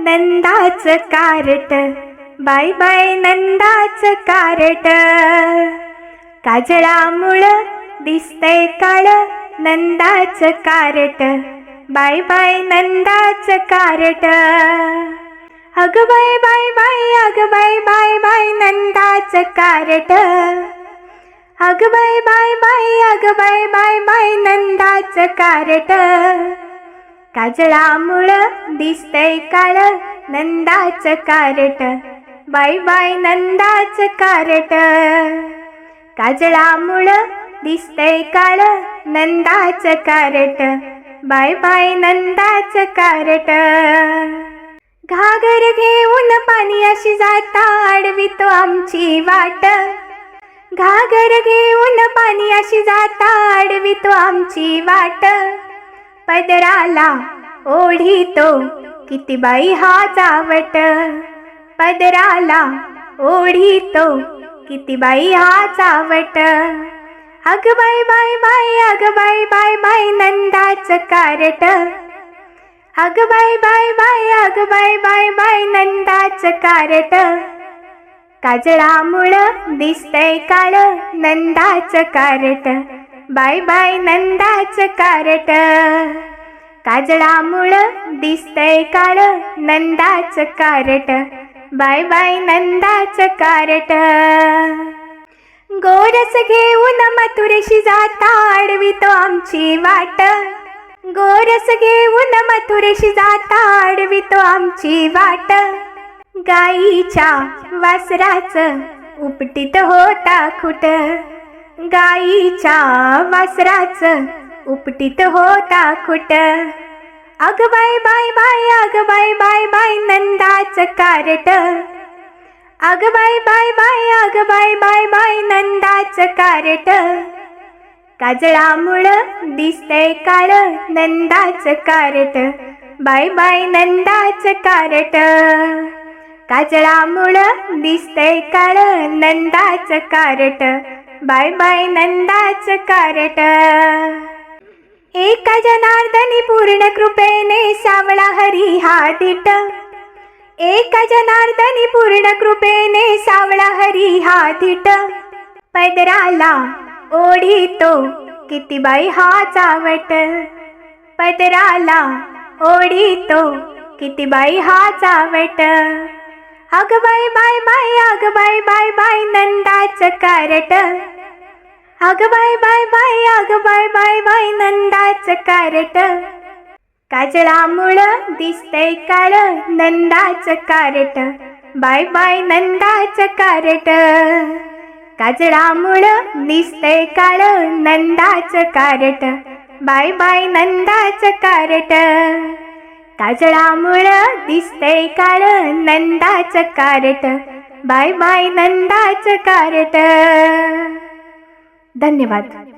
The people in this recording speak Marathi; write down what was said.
नंदाच कारट. बाय बाय नंदाच कारट. काजळामुळं दिसतय काळ नंदाच कारट. बाय बाय नंदाच कारट. अग बाय बाय बाय अग बाय बाय बाय नंदाच कारट. अग बाय बाय बाय अग बाय बाय बाय नंदाच कारट. काजळामुळ दिसतय काळ नंदाचं कारट. बाय बाय नंदाच कारट. काजळामुळ दिसतय काळ नंदाच कारट. बाय बाय नंदाच कारट. घागर घेऊन पाणी अशी जाता आडवितो आमची वाट. घागर घेऊन पाणी अशी जाता आडवितो आमची वाट. पदराला ओढीतो. किती बाई हा चावट. पदराला ओढीतो. किती बाई हा चावट. अग बाय बाय बाय अग बाय बाय बाय नंदाचं कारट. अग बाय बाय बाय अग बाय बाय बाय नंदाच कारट. काजळामुळं दिसतंय काळ नंदाचं कारट. बाय बाय नंदाचं कारट. काजळामुळं दिसतंय काळ नंदाचं कारट. बाय बाय नंदाचं कारट. गोरस घेऊन मथुरेशी जाता आडवितो आमची वाट. गोरस घेऊन मथुरेशी जाता आडवितो आमची वाट. गाईच्या वासराचं उपटीत होता खुट. गाईच्या वासराच उपटीत होता खुट. अग बाय बाय बाय अग बाय बाय बाय नंदाचं कारट. अग बाय बाय बाय अग बाय बाय बाय नंदाचं कारट. काजळामुळं दिसतय काळ नंदाचं कारट. बाय बाय नंदाचं कारट. काजळामुळं दिसतंय काळ नंदाचं कारट. बाय बाय नंदाच कारट. एका जनार्दनी पूर्ण कृपेने सावळा हरी हा दिट. एका जनार्दनी पूर्ण कृपेने सावळा हरी हा दिट. पदराला ओढितो किती बाई हा चावट. पदराला ओढितो किती बाई हा चावट. अग बाय बाय बाय अग बाय बाय बाय नंदाचं कारट. अग बाय बाय बाय अग बाय बाय बाय नंदाचं कारट. काजळामुळं दिसतंय काळ नंदाचं कारट. बाय बाय नंदाचं कारट. काजळामुळं दिसतंय काळ नंदाचं कारट. बाय बाय नंदाचं कारट. काजळामुळं दिसतंय काळ नंदाचं कारट. बाय बाय नंदाच कारट धन्यवाद.